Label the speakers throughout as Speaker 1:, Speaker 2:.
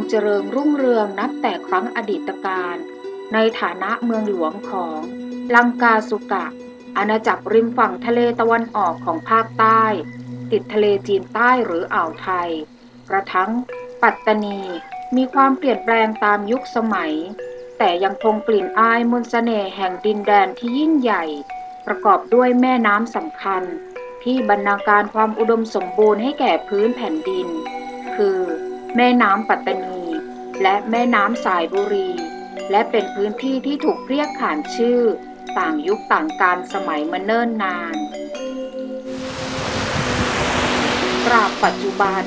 Speaker 1: ความเจริญรุ่งเรืองนับแต่ครั้งอดีตการ ในฐานะเมืองหลวงของลังกาสุกะ อาณาจักรริมฝั่งทะเลตะวันออกของภาคใต้ ติดทะเลจีนใต้หรืออ่าวไทย กระทั่งปัตตานี มีความเปลี่ยนแปลงตามยุคสมัย แต่ยังคงกลิ่นอายมนสเสน่ห์แห่งดินแดนที่ยิ่งใหญ่ ประกอบด้วยแม่น้ำสำคัญ ที่บรรณาการความอุดมสมบูรณ์ให้แก่พื้นแผ่นดิน คือ แม่น้ำปัตตานี และแม่น้ำสายบุรี และเป็นพื้นที่ที่ถูกเรียกขานชื่อ ต่างยุคต่างการสมัยมาเนิ่นนานตราบปัจจุบัน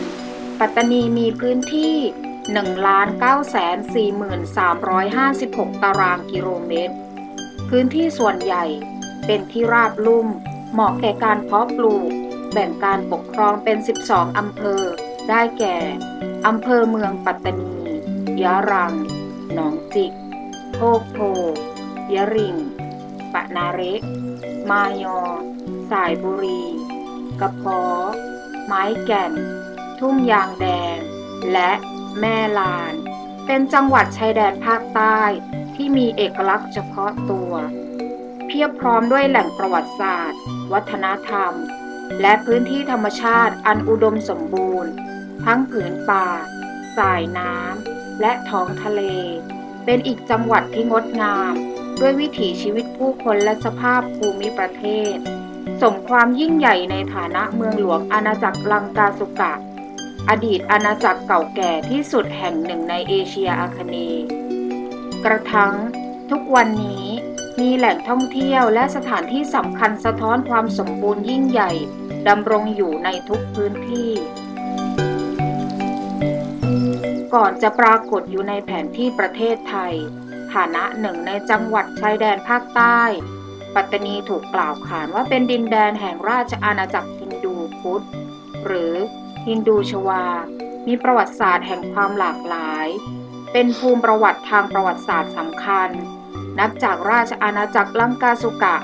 Speaker 1: ปัตตานีมีพื้นที่1,944,356 ตารางกิโลเมตร พื้นที่ส่วนใหญ่เป็นที่ราบลุ่ม เหมาะแก่การเพาะปลูก แบ่งการปกครองเป็น 12 อำเภอ ได้แก่ อำเภอเมืองปัตตานี ยะรัง หนองจิก โคกโพ ยะริง ปะนาเรกมายอ สายบุรี กระเพาะไม้แก่น ทุ่งยางแดง และแม่ลาน เป็นจังหวัดชายแดนภาคใต้ที่มีเอกลักษณ์เฉพาะตัว เพียบพร้อมด้วยแหล่งประวัติศาสตร์ วัฒนธรรม และพื้นที่ธรรมชาติอันอุดมสมบูรณ์ ทั้งผืนป่า สายน้ำ และท้องทะเล เป็นอีกจังหวัดที่งดงาม ด้วยวิถีชีวิตผู้คนและสภาพภูมิประเทศ สมความยิ่งใหญ่ในฐานะเมืองหลวงอาณาจักรลังกาสุกะ อดีตอาณาจักรเก่าแก่ที่สุดแห่งหนึ่งในเอเชียอาคเนย์กระทั่งทุกวันนี้มีแหล่งท่องเที่ยวและสถานที่สำคัญสะท้อนความสมบูรณ์ยิ่งใหญ่ดำรงอยู่ในทุกพื้นที่ ก่อนจะปรากฏอยู่ในแผนที่ประเทศไทย ฐานะหนึ่งในจังหวัดชายแดนภาคใต้ ปัตตานีถูกกล่าวขานว่าเป็นดินแดนแห่งราชอาณาจักรฮินดูพุทธ หรือฮินดูชวา มีประวัติศาสตร์แห่งความหลากหลาย เป็นภูมิประวัติทางประวัติศาสตร์สำคัญ นับจากราชอาณาจักรลังกาสุกะ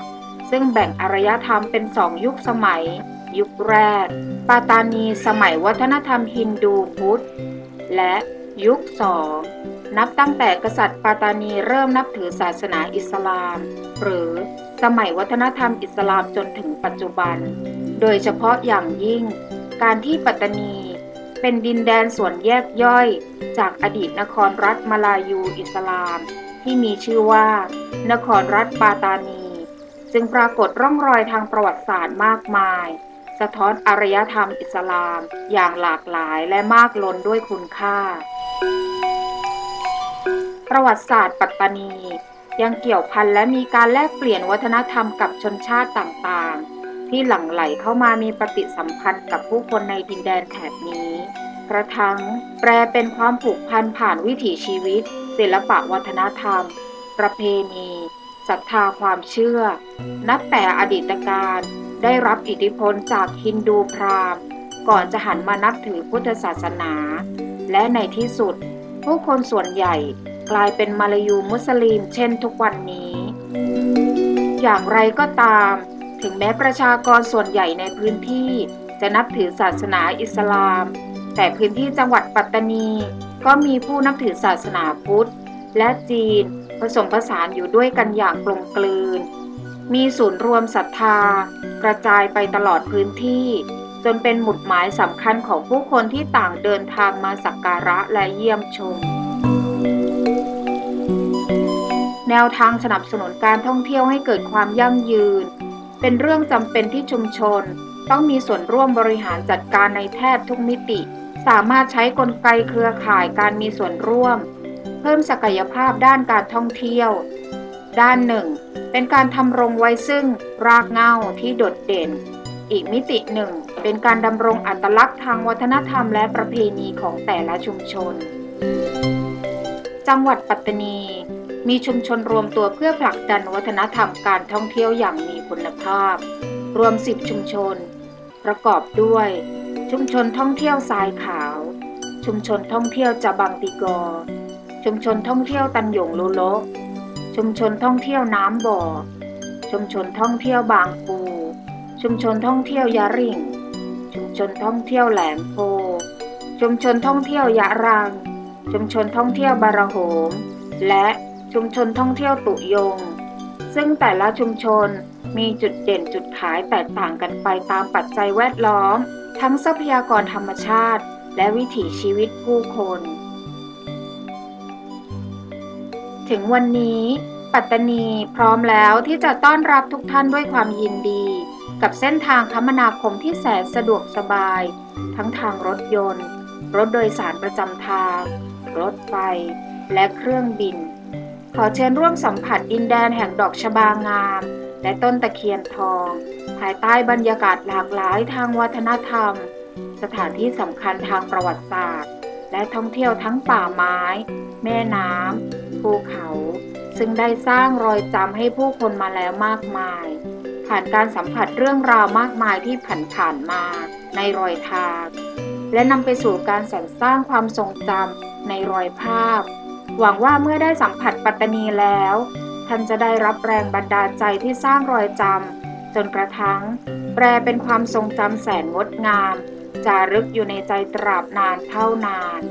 Speaker 1: ซึ่งแบ่งอารยธรรมเป็นสองยุคสมัย ยุคแรก ปาตานีสมัยวัฒนธรรมฮินดูพุทธและ ยุคสองนับตั้งแต่กษัตริย์ปาตานีเริ่มนับถือศาสนาอิสลาม หรือสมัยวัฒนธรรมอิสลามจนถึงปัจจุบัน โดยเฉพาะอย่างยิ่ง การที่ปัตตานีเป็นดินแดนส่วนแยกย่อย จากอดีตนครรัฐมาลายูอิสลาม ที่มีชื่อว่า นครรัฐปาตานีจึงปรากฏร่องรอยทางประวัติศาสตร์มากมาย สะท้อนอารยธรรมอิสลามอย่างหลากหลายและมากล้นด้วยคุณค่า ประวัติศาสตร์ปัตตานี ยังเกี่ยวพันและมีการแลกเปลี่ยนวัฒนธรรมกับชนชาติต่างๆ ที่หลั่งไหลเข้ามามีปฏิสัมพันธ์กับผู้คนในดินแดนแถบนี้กระทั่งแปลเป็นความผูกพันผ่านวิถีชีวิต ศิลปะวัฒนธรรม ประเพณีศรัทธาความเชื่อ นับแต่อดีตการ ได้รับอิทธิพลจากฮินดูพราหมณ์ ก่อนจะหันมานับถือพุทธศาสนา และในที่สุด ผู้คนส่วนใหญ่กลายเป็นมาลายูมุสลิมเช่นทุกวันนี้ อย่างไรก็ตาม ถึงแม้ประชากรส่วนใหญ่ในพื้นที่จะนับถือศาสนาอิสลาม แต่พื้นที่จังหวัดปัตตานี ก็มีผู้นับถือศาสนาพุทธ และจีนผสมผสานอยู่ด้วยกันอย่างกลมกลืน มีศูนย์รวมศรัทธา กระจายไปตลอดพื้นที่ จนเป็นหมุดหมายสำคัญของผู้คนที่ต่างเดินทางมาสักการะและเยี่ยมชม แนวทางสนับสนุนการท่องเที่ยวให้เกิดความยั่งยืน เป็นเรื่องจำเป็นที่ชุมชน ต้องมีส่วนร่วมบริหารจัดการในแทบทุกมิติ สามารถใช้กลไกเครือข่ายการมีส่วนร่วม เพิ่มศักยภาพด้านการท่องเที่ยว ด้านหนึ่ง เป็นการทำรงไว้ซึ่งรากเหง้าที่โดดเด่น อีกมิติหนึ่ง เป็นการดำรงอัตลักษณ์ทางวัฒนธรรมและประเพณีของแต่ละชุมชน จังหวัดปัตตานี มีชุมชนรวมตัวเพื่อผลักดันวัฒนธรรมการท่องเที่ยวอย่างมีคุณภาพ รวม 10 ชุมชน ประกอบด้วย ชุมชนท่องเที่ยวทรายขาว ชุมชนท่องเที่ยวจาบังติกอ ชุมชนท่องเที่ยวตันหยงลูโล ชุมชนท่องเที่ยวน้ำบ่อ ชุมชนท่องเที่ยวบางปู ชุมชนท่องเที่ยวยาริ่ง ชุมชนท่องเที่ยวแหลมโพ ชุมชนท่องเที่ยวยะรัง ชุมชนท่องเที่ยวบารโหม และชุมชนท่องเที่ยวตุยง ซึ่งแต่ละชุมชนมีจุดเด่นจุดขายแตกต่างกันไปตามปัจจัยแวดล้อม ทั้งทรัพยากรธรรมชาติ และวิถีชีวิตผู้คน ถึงวันนี้ปัตตานีพร้อมแล้วที่จะต้อนรับทุกท่านด้วยความยินดี กับเส้นทางคมนาคมที่แสนสะดวกสบาย ทั้งทางรถยนต์ รถโดยสารประจำทาง รถไฟ และเครื่องบิน ขอเชิญร่วมสัมผัสดินแดนแห่งดอกชบางาม และต้นตะเคียนทอง ภายใต้บรรยากาศหลากหลายทางวัฒนธรรม สถานที่สำคัญทางประวัติศาสตร์ และท่องเที่ยวทั้งป่าไม้ แม่น้ำภูเขา ซึ่งได้สร้างรอยจำให้ผู้คนมาแล้วมากมาย ผ่านการสัมผัสเรื่องราวมากมายที่ผ่านผ่านมาในรอยทาง และนำไปสู่การสรรสร้างความทรงจำในรอยภาพ หวังว่าเมื่อได้สัมผัสปัตตานีแล้ว ท่านจะได้รับแรงบันดาลใจที่สร้างรอยจำจนกระทั่งแปลเป็นความทรงจำแสนงดงาม จารึกอยู่ในใจตราบนานเท่านาน